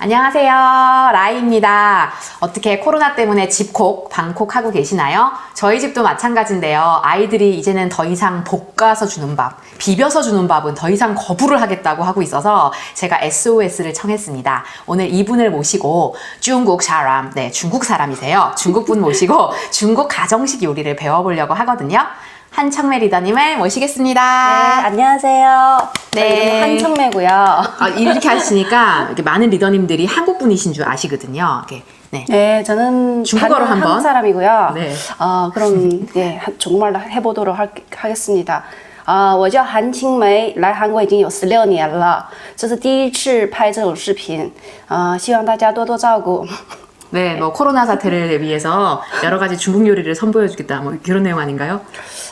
안녕하세요. 라이입니다. 어떻게 코로나 때문에 집콕, 방콕 하고 계시나요? 저희 집도 마찬가지인데요. 아이들이 이제는 더 이상 볶아서 주는 밥, 비벼서 주는 밥은 더 이상 거부를 하겠다고 하고 있어서 제가 SOS를 청했습니다. 오늘 이분을 모시고 중국 사람, 네, 중국 사람이세요. 중국 분 모시고 중국 가정식 요리를 배워보려고 하거든요. 한청매 리더님을 모시겠습니다. 네, 안녕하세요. 네. 네. 이름은 한청매고요. 아, 이렇게 하시니까 이렇게 많은 리더님들이 한국 분이신 줄 아시거든요. 이렇게, 네. 네, 저는 중국어로 반은 한번. 한국 사람이고요. 네. 어, 그럼 네, 한- 정말로 해보도록 할, 하겠습니다.啊、我叫韩青梅，来韩国已经有十六年了，这是第一次拍这种视频，啊、希望大家多多照顾。 네, 뭐 코로나 사태를 위해서 여러 가지 중국 요리를 선보여주겠다, 뭐 그런 내용 아닌가요?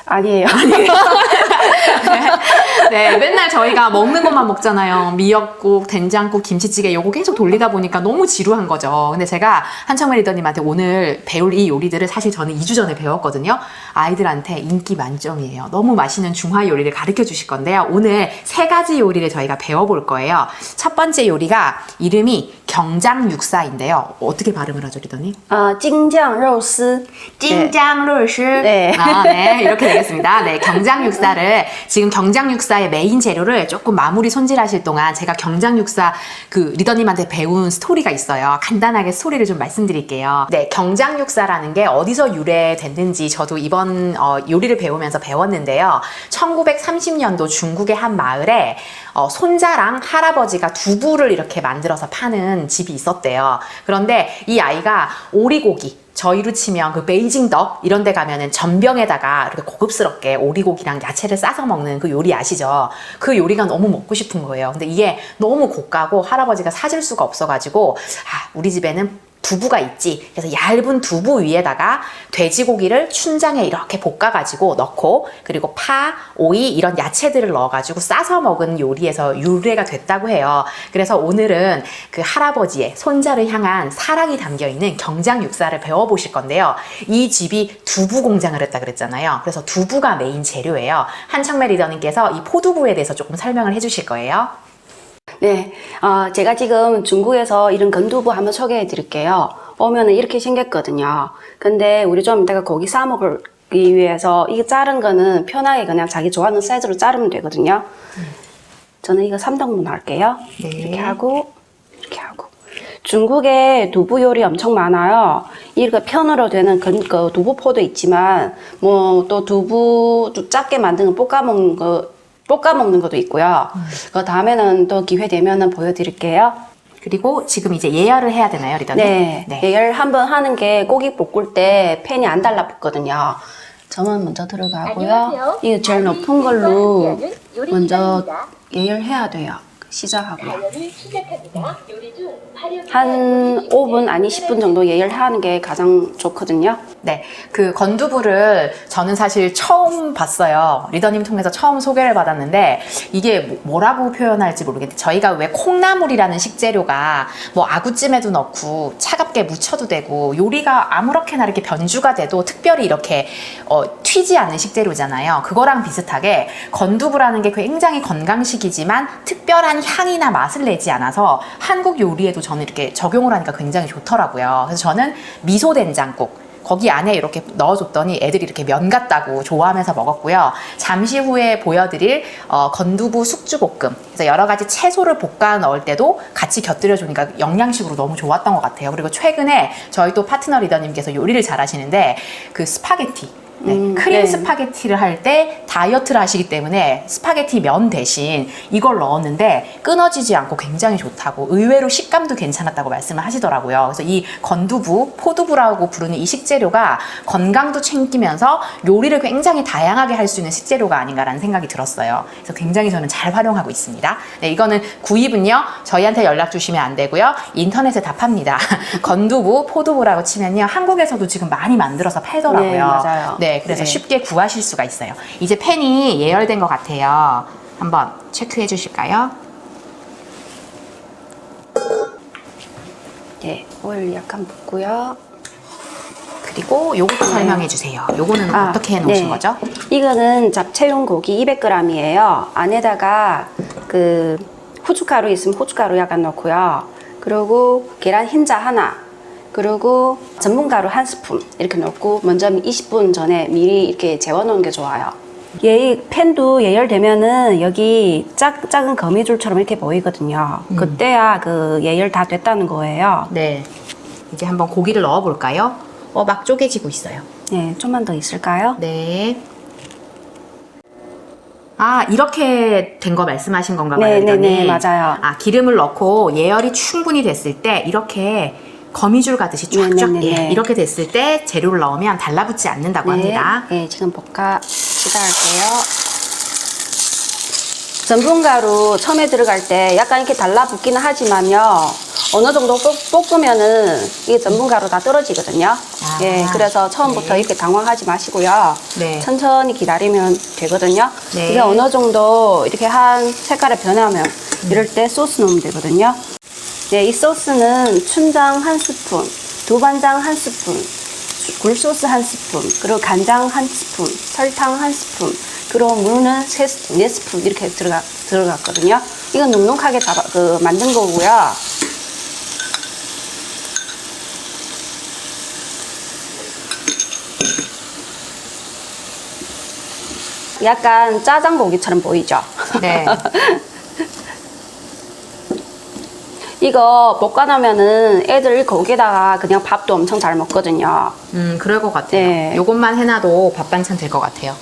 아니에요. 네, 맨날 저희가 먹는 것만 먹잖아요. 미역국, 된장국, 김치찌개 요거 계속 돌리다 보니까 너무 지루한 거죠. 근데 제가 한청매 리더님한테 오늘 배울 이 요리들을 사실 저는 2주 전에 배웠거든요. 아이들한테 인기 만점이에요. 너무 맛있는 중화 요리를 가르쳐 주실 건데요. 오늘 세 가지 요리를 저희가 배워볼 거예요. 첫 번째 요리가 이름이 정장 육사인데요. 어떻게 발음을 하죠, 리더님? 아, 찡장 로스. 찡장루스 네. 네. 아, 네. 이렇게 되겠습니다. 네. 경장 육사를 지금 경장 육사의 메인 재료를 조금 마무리 손질하실 동안 제가 경장 육사 그 리더님한테 배운 스토리가 있어요. 간단하게 스토리를 좀 말씀드릴게요. 네. 경장 육사라는 게 어디서 유래됐는지 저도 이번 어, 요리를 배우면서 배웠는데요. 1930년도 중국의 한 마을에 어, 손자랑 할아버지가 두부를 이렇게 만들어서 파는 집이 있었대요. 그런데 이 아이가 오리고기, 저희로 치면 그 베이징 덕 이런 데 가면은 전병에다가 이렇게 고급스럽게 오리고기랑 야채를 싸서 먹는 그 요리 아시죠? 그 요리가 너무 먹고 싶은 거예요. 근데 이게 너무 고가고 할아버지가 사줄 수가 없어가지고 아, 우리 집에는 두부가 있지. 그래서 얇은 두부 위에다가 돼지고기를 춘장에 이렇게 볶아 가지고 넣고 그리고 파, 오이 이런 야채들을 넣어 가지고 싸서 먹은 요리에서 유래가 됐다고 해요. 그래서 오늘은 그 할아버지의 손자를 향한 사랑이 담겨 있는 경장 육사를 배워 보실 건데요. 이 집이 두부 공장을 했다 그랬잖아요. 그래서 두부가 메인 재료예요. 한창매 리더님께서 이 포두부에 대해서 조금 설명을 해 주실 거예요. 네, 어, 제가 지금 중국에서 이런 건두부 한번 소개해 드릴게요. 오면은 이렇게 생겼거든요. 근데 우리 좀 이따가 고기 싸 먹기 위해서 이게 자른 거는 편하게 그냥 자기 좋아하는 사이즈로 자르면 되거든요. 저는 이거 3등분 할게요. 네. 이렇게 하고, 이렇게 하고. 중국에 두부 요리 엄청 많아요. 이렇게 편으로 되는 건, 그 두부포도 있지만, 뭐 또 두부 좀 작게 만드는 볶아 먹는 거, 볶아 먹는 것도 있고요. 그 다음에는 또 기회 되면은 보여드릴게요. 그리고 지금 이제 예열을 해야 되나요, 리더님? 네, 예열 한번 하는 게 고기 볶을 때 팬이 안 달라붙거든요. 저만 먼저 들어가고요. 안녕하세요. 이거 제일 높은 걸로 먼저. 예열해야 돼요. 발효 한 5분 아니 10분 정도 예열하는 게 가장 좋거든요. 네, 그 건두부를 저는 사실 처음 봤어요. 리더님 통해서 처음 소개를 받았는데 이게 뭐- 뭐라고 표현할지 모르겠는데 저희가 왜 콩나물이라는 식재료가 뭐 아구찜에도 넣고 차갑게 무쳐도 되고 요리가 아무렇게나 이렇게 변주가 돼도 특별히 이렇게 어, 튀지 않는 식재료잖아요. 그거랑 비슷하게 건두부라는 게 굉장히 건강식이지만 특별한 향이나 맛을 내지 않아서 한국 요리에도 저는 이렇게 적용을 하니까 굉장히 좋더라고요. 그래서 저는 미소 된장국 거기 안에 이렇게 넣어줬더니 애들이 이렇게 면 같다고 좋아하면서 먹었고요. 잠시 후에 보여드릴 어, 건두부 숙주볶음. 그래서 여러 가지 채소를 볶아 넣을 때도 같이 곁들여 주니까 영양식으로 너무 좋았던 것 같아요. 그리고 최근에 저희 또 파트너 리더님께서 요리를 잘하시는데 그 스파게티. 네, 음, 크림 네. 스파게티를 할 때 다이어트를 하시기 때문에 스파게티 면 대신 이걸 넣었는데 끊어지지 않고 굉장히 좋다고 의외로 식감도 괜찮았다고 말씀을 하시더라고요. 그래서 이 건두부, 포두부라고 부르는 이 식재료가 건강도 챙기면서 요리를 굉장히 다양하게 할 수 있는 식재료가 아닌가라는 생각이 들었어요. 그래서 굉장히 저는 잘 활용하고 있습니다. 네, 이거는 구입은요 저희한테 연락 주시면 안 되고요 인터넷에 다 팝니다. 건두부, 포두부라고 치면요 한국에서도 지금 많이 만들어서 팔더라고요. 네, 맞아요. 네, 그래서 네. 쉽게 구하실 수가 있어요. 이제 팬이 예열된 것 같아요. 한번 체크해 주실까요? 네, 오일 약간 붓고요. 그리고 요것도 설명해 주세요. 요거는 아, 어떻게 해 놓으신 네. 거죠? 이거는 잡채용 고기 200g이에요. 안에다가 그 후춧가루 있으면 후춧가루 약간 넣고요. 그리고 계란 흰자 하나, 그리고 전분가루 한 스푼 이렇게 넣고 먼저 20분 전에 미리 이렇게 재워놓은 게 좋아요. 얘 팬도 예열되면은 여기 작, 작은 거미줄처럼 이렇게 보이거든요. 그때야 그 예열 다 됐다는 거예요. 네. 이제 한번 고기를 넣어 볼까요? 어, 막 쪼개지고 있어요. 네, 좀만 더 있을까요? 네. 아, 이렇게 된 거 말씀하신 건가 봐요. 네, 네. 네, 맞아요. 아, 기름을 넣고 예열이 충분히 됐을 때 이렇게 거미줄 가듯이 쫙쫙 네, 네, 네, 예, 네. 이렇게 됐을 때 재료를 넣으면 달라붙지 않는다고 합니다. 네, 지금 볶아 시작할게요. 전분가루 처음에 들어갈 때 약간 이렇게 달라붙기는 하지만요. 어느 정도 볶- 볶으면은 이게 전분가루 다 떨어지거든요. 아, 예, 그래서 처음부터 네. 이렇게 당황하지 마시고요. 네. 천천히 기다리면 되거든요. 네. 이게 어느 정도 이렇게 한 색깔이 변하면 이럴 때 소스 넣으면 되거든요. 네, 이 소스는 춘장 한 스푼, 두반장 한 스푼, 굴소스 한 스푼, 그리고 간장 한 스푼, 설탕 한 스푼, 그리고 물은 세, 스- 네 스푼 이렇게 들어가, 들어갔거든요. 이건 눅눅하게 잡아, 그, 만든 거고요. 약간 짜장고기처럼 보이죠? 네. 이거 볶아놓으면은 애들 거기에다가 그냥 밥도 엄청 잘 먹거든요. 음, 그럴 것 같아요. 네. 요것만 해놔도 밥 반찬 될 것 같아요.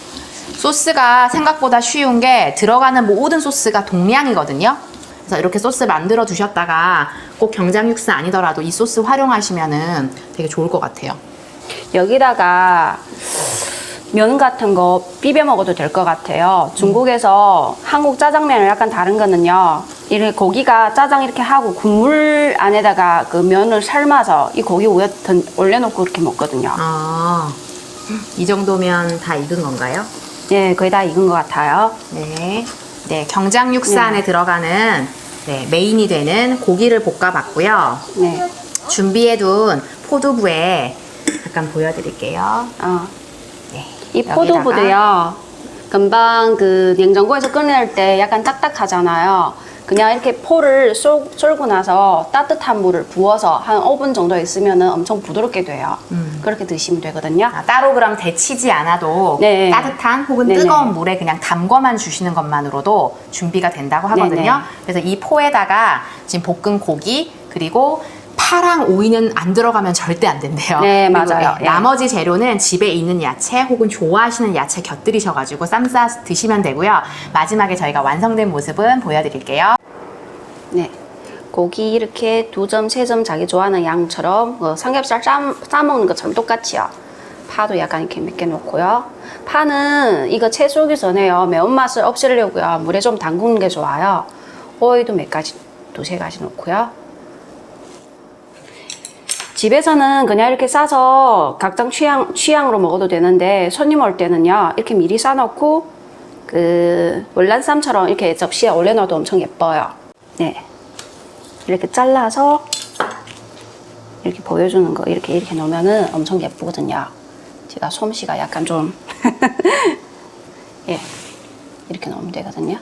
소스가 생각보다 쉬운 게 들어가는 모든 소스가 동량이거든요. 그래서 이렇게 소스 만들어 두셨다가 꼭 경장 육수 아니더라도 이 소스 활용하시면은 되게 좋을 것 같아요. 여기다가 면 같은 거 비벼 먹어도 될 것 같아요. 중국에서 한국 짜장면을 약간 다른 거는요. 이렇게 고기가 짜장 이렇게 하고 국물 안에다가 그 면을 삶아서 이 고기 위에 던- 올려놓고 이렇게 먹거든요. 아, 이 정도면 다 익은 건가요? 예, 거의 다 익은 것 같아요. 네. 네, 경장 육수 네. 안에 들어가는 네, 메인이 되는 고기를 볶아봤고요. 네. 준비해둔 포두부에 잠깐 보여드릴게요. 어. 네, 이 포도부도요. 금방 그 냉장고에서 꺼낼 때 약간 딱딱하잖아요. 그냥 이렇게 포를 쏠, 쏠고 나서 따뜻한 물을 부어서 한 5분 정도 있으면 엄청 부드럽게 돼요. 음. 그렇게 드시면 되거든요. 아, 따로 그럼 데치지 않아도 네. 따뜻한 혹은 네네. 뜨거운 물에 그냥 담궈만 주시는 것만으로도 준비가 된다고 하거든요. 네네. 그래서 이 포에다가 지금 볶은 고기 그리고 파랑 오이는 안 들어가면 절대 안 된대요. 네, 맞아요. 네, 예. 나머지 재료는 집에 있는 야채 혹은 좋아하시는 야채 곁들이셔가지고 쌈 싸 드시면 되고요. 마지막에 저희가 완성된 모습은 보여드릴게요. 네. 고기 이렇게 두 점, 세 점 자기 좋아하는 양처럼 어, 삼겹살 싸, 싸먹는 것처럼 똑같이요. 파도 약간 이렇게 몇 개 넣고요. 파는 이거 채 쏘기 전에요. 매운맛을 없애려고요. 물에 좀 담그는 게 좋아요. 오이도 몇 가지, 두세 가지 넣고요. 집에서는 그냥 이렇게 싸서 각장 취향, 취향으로 먹어도 되는데 손님 올 때는요. 이렇게 미리 싸놓고 그 월남쌈처럼 이렇게 접시에 올려놔도 엄청 예뻐요. 네. 이렇게 잘라서 이렇게 보여주는 거 이렇게 이렇게 놓으면은 엄청 예쁘거든요. 제가 솜씨가 약간 좀 예. 이렇게 놓으면 되거든요.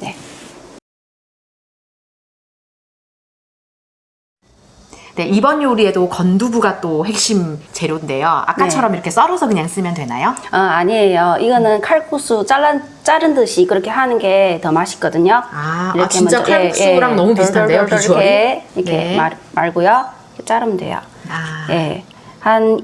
네. 네, 이번 요리에도 건두부가 또 핵심 재료인데요. 아까처럼 네. 이렇게 썰어서 그냥 쓰면 되나요? 어, 아니에요. 이거는 칼국수 잘라, 자른 듯이 그렇게 하는 게 더 맛있거든요. 아, 아, 진짜 칼국수랑 너무 비슷한데요, 비주얼이? 이렇게, 이렇게 네. 말, 말고요. 이렇게 자르면 돼요. 아, 예. 한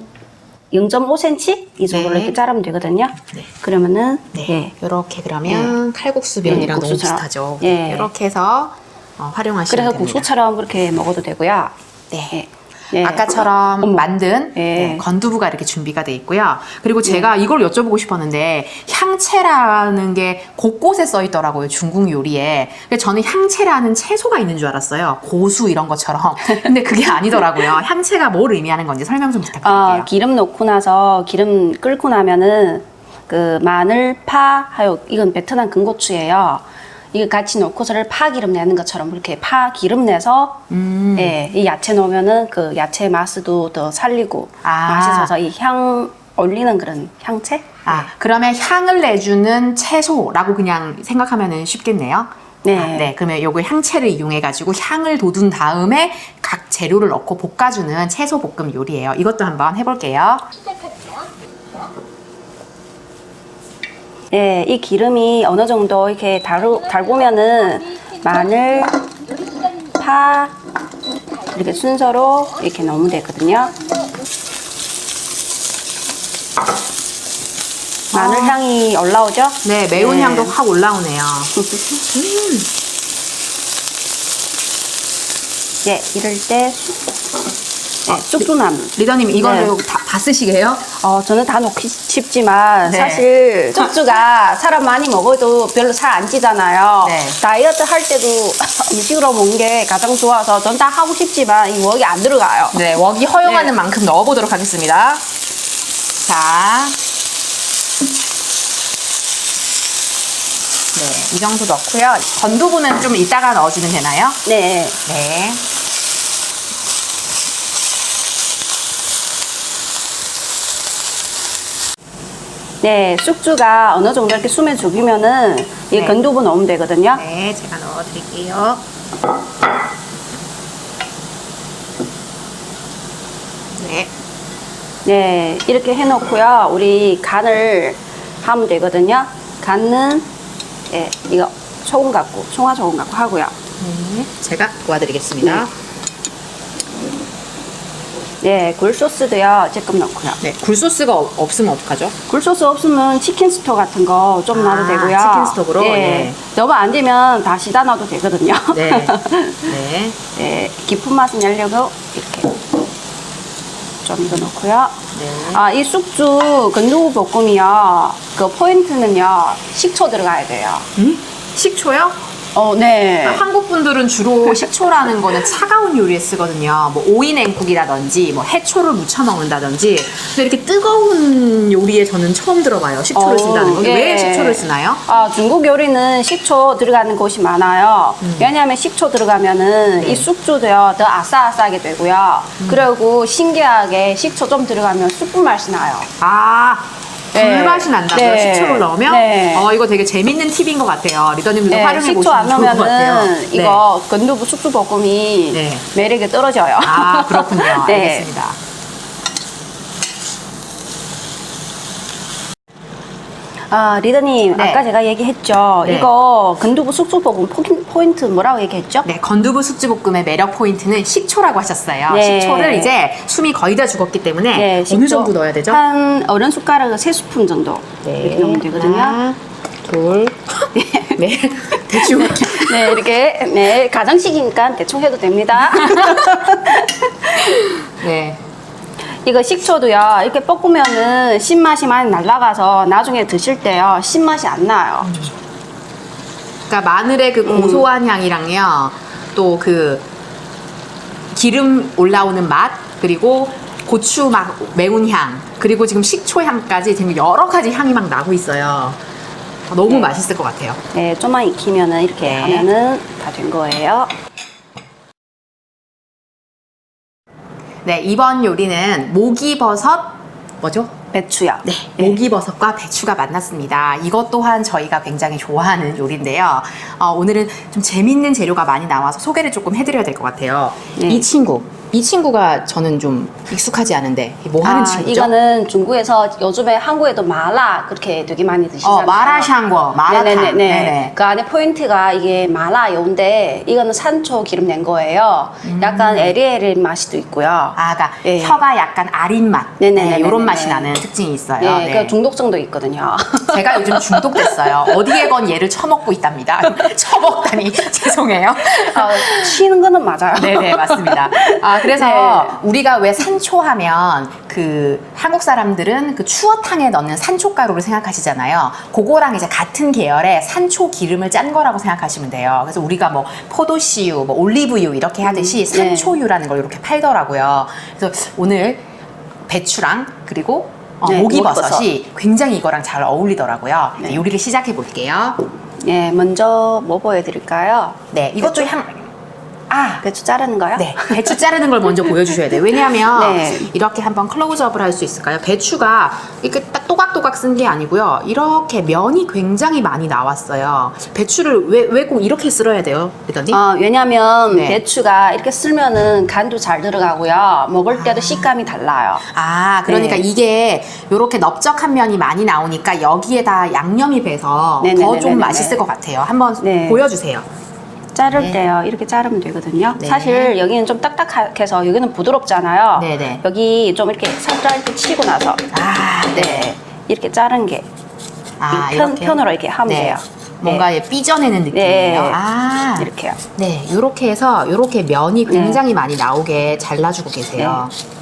0.5cm 이 정도로 네. 이렇게 자르면 되거든요. 네. 그러면은 네. 예. 이렇게 그러면 칼국수면이랑 네, 너무. 비슷하죠. 예. 이렇게 해서 어, 활용하시면 그래서 됩니다. 국수처럼 그렇게 먹어도 되고요. 네. 예. 네. 아까처럼 어머. 만든 예. 네, 건두부가 이렇게 준비가 돼 있고요. 그리고 제가 이걸 여쭤보고 싶었는데 향채라는 게 곳곳에 써 있더라고요. 중국 요리에. 그래서 저는 향채라는 채소가 있는 줄 알았어요. 고수 이런 것처럼. 근데 그게 아니더라고요. 향채가 뭘 의미하는 건지 설명 좀 부탁드릴게요. 어, 기름 넣고 나서 기름 끓고 나면은 그 마늘, 파, 하여 이건 베트남 근고추예요. 이거 같이 넣고서를 파 기름 내는 것처럼 그렇게 파 기름 내서 음. 예, 이 야채 넣으면은 그 야채 맛도 더 살리고 아. 맛있어서 이 향 올리는 그런 향채? 아, 그러면 향을 내주는 채소라고 그냥 생각하면 쉽겠네요. 네. 아, 네. 그러면 요거 향채를 이용해 가지고 향을 돋운 다음에 각 재료를 넣고 볶아주는 채소 볶음 요리예요. 이것도 한번 해볼게요. 네, 이 기름이 어느 정도 이렇게 달고, 달구면은 마늘. 파 이렇게 순서로 이렇게 넣으면 되거든요. 마늘 향이 올라오죠? 네, 매운 네. 향도 확 올라오네요. 네, 이럴 때 네, 쑥쑥나물. 리더님 이거를 네. 다, 다 쓰시게요? 어, 저는 다 넣기 싶지만 네. 사실 쑥쑥가 사람 많이 먹어도 별로 살 안 찌잖아요. 네. 다이어트 할 때도 음식으로 먹는 게 가장 좋아서 전 다 하고 싶지만 이 웍이 안 들어가요. 네, 웍이 허용하는 네. 만큼 넣어보도록 하겠습니다. 자. 네, 이 정도 넣고요. 건두부는 좀 이따가 넣어주면 되나요? 네. 네. 네, 쑥주가 어느 정도 이렇게 숨에 죽이면은 이 네. 건두부 넣으면 되거든요. 네, 제가 넣어드릴게요. 네. 네, 이렇게 해놓고요. 우리 간을 하면 되거든요. 간은 예, 이거 소금 갖고 총화 소금 갖고 하고요. 네, 제가 도와드리겠습니다. 네, 굴소스도요. 조금 넣고요. 네, 굴소스가 없- 없으면 어떡하죠? 굴소스 없으면 치킨 스톡 같은 거 좀 아, 넣어도 되고요. 치킨 스톡으로? 네. 네. 너무 안 되면 다시 다 넣어도 되거든요. 네. 네. 네, 깊은 맛을 내려고 이렇게 좀 이거 넣고요. 네. 아, 이 쑥주 건두부 볶음이요. 그 포인트는요. 식초 들어가야 돼요. 음? 식초요? 어, 네. 아, 한국 분들은 주로 식초라는 거는 차가운 요리에 쓰거든요. 뭐 오이 냉국이라든지 뭐 해초를 무쳐 먹는다든지. 근데 이렇게 뜨거운 요리에 저는 처음 들어봐요. 식초를 어, 쓴다는 거. 예. 왜 식초를 쓰나요? 아, 중국 요리는 식초 들어가는 곳이 많아요. 왜냐하면 식초 들어가면은 음. 네. 이 쑥주도요, 더 아싸아싸하게 되고요. 음. 그리고 신기하게 식초 좀 들어가면 쑥국 맛이 나요. 아, 네. 불맛이 난다고요? 네. 식초를 넣으면? 네. 어, 이거 되게 재밌는 팁인 것 같아요. 리더님들도 네, 활용해 식초 안 보시면 좋을 것 같아요. 넣으면은 이거 건두부 쑥주 볶음이 네. 매력이 떨어져요. 아, 그렇군요. 네. 알겠습니다. 아, 리더님, 네. 아까 제가 얘기했죠. 네. 이거 건두부 쑥쑥 볶음 포인- 포인트 뭐라고 얘기했죠? 네, 건두부 숙주볶음의 매력 포인트는 식초라고 하셨어요. 네. 식초를 이제 숨이 거의 다 죽었기 때문에 네, 어느 식초 정도 넣어야 되죠? 한 어른 숟가락 세 스푼 정도 이렇게 넣으면 되거든요. 하나, 둘, 네, 대충. 네, 이렇게 네 가정식이니까 대충 해도 됩니다. 네, 이거 식초도요. 이렇게 볶으면은 신맛이 많이 날라가서 나중에 드실 때요 신맛이 안 나요. 그러니까 마늘의 그 음. 고소한 향이랑요, 또 그 기름 올라오는 맛 그리고 고추 막 매운 향 그리고 지금 식초 향까지 지금 여러 가지 향이 막 나고 있어요. 너무 네. 맛있을 것 같아요. 네, 좀만 익히면은 이렇게 네. 하면은 다 된 거예요. 네, 이번 요리는 모기버섯 뭐죠? 배추요. 네, 모기버섯과 배추가 만났습니다. 이것 또한 저희가 굉장히 좋아하는 요리인데요. 어, 오늘은 좀 재밌는 재료가 많이 나와서 소개를 조금 해드려야 될 것 같아요. 네. 이 친구, 이 친구가 저는 좀 익숙하지 않은데 뭐 하는 아, 친구죠? 이거는 중국에서 요즘에 한국에도 마라 그렇게 되게 많이 드시잖아요. 어, 마라샹궈, 마라탕. 네네네. 네네. 그 안에 포인트가 이게 마라요인데 이거는 산초 기름 낸 거예요. 음. 약간 에리에리 맛이 도 있고요. 아, 그러니까 네. 혀가 약간 아린 맛, 네네네네 네. 이런 맛이 나는 특징이 있어요. 네, 네. 그 중독성도 있거든요. 제가 요즘 중독됐어요. 어디에 건 얘를 처먹고 있답니다. 처먹다니 죄송해요. 어, 치는 거는 맞아요. 네네 맞습니다. 아 그래서 네. 우리가 왜 산초하면 그 한국 사람들은 그 추어탕에 넣는 산초 가루를 생각하시잖아요. 그거랑 이제 같은 계열의 산초 기름을 짠 거라고 생각하시면 돼요. 그래서 우리가 뭐 포도씨유, 뭐 올리브유 이렇게 하듯이 네. 산초유라는 걸 이렇게 팔더라고요. 그래서 오늘 배추랑 그리고 어, 네, 모기버섯이 굉장히 이거랑 잘 어울리더라고요. 이제 네. 요리를 시작해 볼게요. 네, 먼저 뭐 보여드릴까요? 네, 이것도 향 아, 배추 자르는 거요? 네, 배추 자르는 걸 먼저 보여주셔야 돼요. 왜냐하면 네. 이렇게 한번 클로즈업을 할 수 있을까요? 배추가 이렇게 딱 또각또각 쓴 게 아니고요. 이렇게 면이 굉장히 많이 나왔어요. 배추를 왜 왜 꼭 이렇게 쓸어야 돼요, 리더님? 어, 왜냐면 네. 배추가 이렇게 쓸면은 간도 잘 들어가고요. 먹을 때도 식감이 달라요. 아, 그러니까 네. 이게 이렇게 넓적한 면이 많이 나오니까 여기에다 양념이 배서 더 네네네네네. 좀 맛있을 것 같아요. 한번 네. 보여주세요. 자를 네. 때요. 이렇게 자르면 되거든요. 네. 사실 여기는 좀 딱딱해서 여기는 부드럽잖아요. 네네. 여기 좀 이렇게 살짝 이렇게 치고 나서 아, 네. 이렇게 자른 게 아, 이 편- 이렇게? 편으로 이렇게 하면 네. 돼요. 뭔가 네. 삐져내는 느낌이에요. 네. 아, 이렇게요. 네, 이렇게 해서 이렇게 면이 굉장히 많이 나오게 잘라주고 계세요. 네.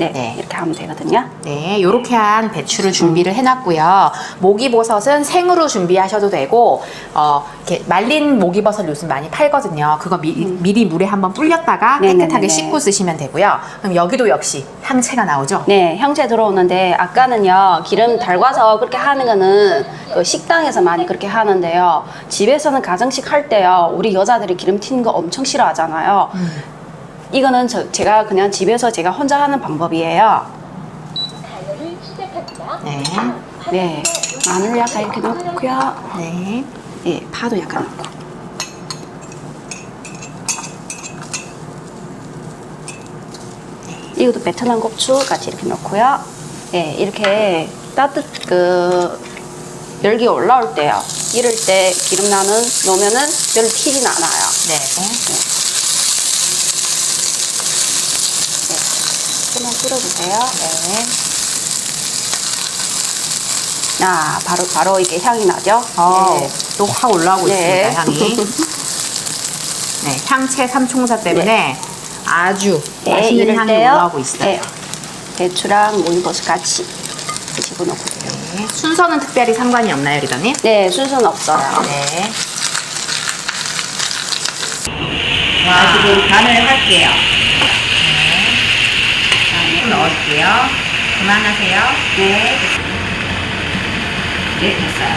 네. 이렇게 하면 되거든요. 네, 이렇게 한 배추를 준비를 해놨고요. 목이버섯은 생으로 준비하셔도 되고, 어, 이렇게 말린 목이버섯 요즘 많이 팔거든요. 그거 미, 리 물에 한번 불렸다가 음. 네네네네. 깨끗하게 씻고 쓰시면 되고요. 그럼 여기도 역시 향채가 나오죠? 네, 형체 들어오는데 아까는요 기름 달궈서 그렇게 하는 거는 그 식당에서 많이 그렇게 하는데요 집에서는 가정식 할 때요 우리 여자들이 기름 튀는 거 엄청 싫어하잖아요. 이거는 저, 제가 그냥 집에서 제가 혼자 하는 방법이에요. 네. 네, 마늘 약간 이렇게 넣고요. 네. 예, 파도 약간 넣고. 이것도 베트남 고추 같이 이렇게 넣고요. 예, 이렇게 따뜻 그 열기 올라올 때요. 이럴 때 기름 나는 넣으면은 별 튀진 않아요. 네. 조 줄여주세요. 네. 아, 바로 바로 이게 향이 나죠. 어, 네. 또 확 올라오고 네. 있습니다, 향이. 네, 향채 삼총사 때문에 아주 네, 맛있는 이럴 향이 때요. 올라오고 있어요. 네, 배추랑 모이버섯 같이 집어넣고 돼요. 네. 순서는 특별히 상관이 없나요, 리더님? 네, 순서는 없어요. 네. 자, 지금 간을 할게요. 좀 넣어줄게요. 그만하세요. 네. 네, 됐어요.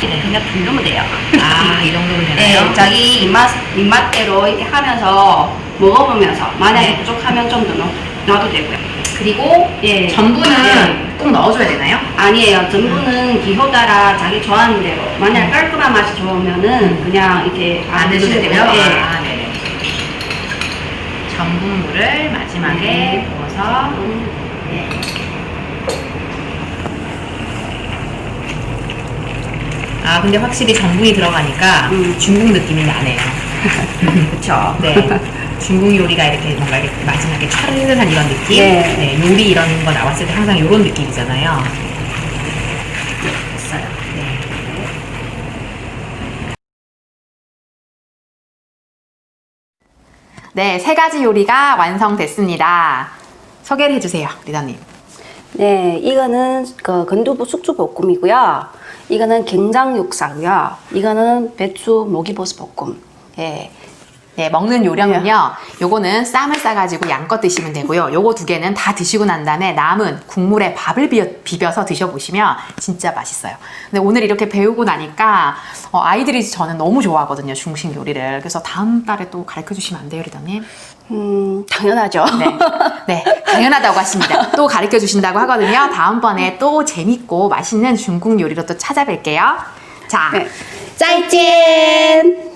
네, 그냥 두르면 돼요. 아, 이 정도면 되나요? 네, 자기 입맛, 입맛대로 이렇게 하면서 먹어보면서 만약에 네. 부족하면 좀 더 넣어도 되고요. 그리고 예. 전분은 네. 꼭 넣어줘야 되나요? 아니에요. 전부는 기호 따라 자기 좋아하는 대로. 만약 깔끔한 맛이 좋으면은 그냥 이렇게 안 드시면 드셔도 되고요. 예. 아, 네네. 전분물을 마지막에 네. 부어서 음, 네. 아 근데 확실히 전분이 들어가니까 음. 중국 느낌이 나네요. 그쵸. 네. 중국 요리가 이렇게 뭔가 이렇게 마지막에 차르르한 이런 느낌? 네. 요리 이런 거 나왔을 때 항상 이런 느낌이잖아요. 네, 세 가지 요리가 완성됐습니다. 소개를 해주세요, 리더님. 네, 이거는 그 건두부 숙주 볶음이고요. 이거는 갱장 육사고요. 이거는 배추 모기버섯 볶음. 예. 네, 먹는 요령은요. 요거는 쌈을 싸가지고 양껏 드시면 되고요. 요거 두 개는 다 드시고 난 다음에 남은 국물에 밥을 비벼, 비벼 서 드셔보시면 진짜 맛있어요. 근데 오늘 이렇게 배우고 나니까 어, 아이들이 저는 너무 좋아하거든요. 중식 요리를. 그래서 다음 달에 또 가르쳐 주시면 안 돼요, 리더님? 음, 당연하죠. 네. 네, 당연하다고 하십니다. 또 가르쳐 주신다고 하거든요. 다음번에 또 재밌고 맛있는 중국 요리로 또 찾아뵐게요. 자, 네. 再见!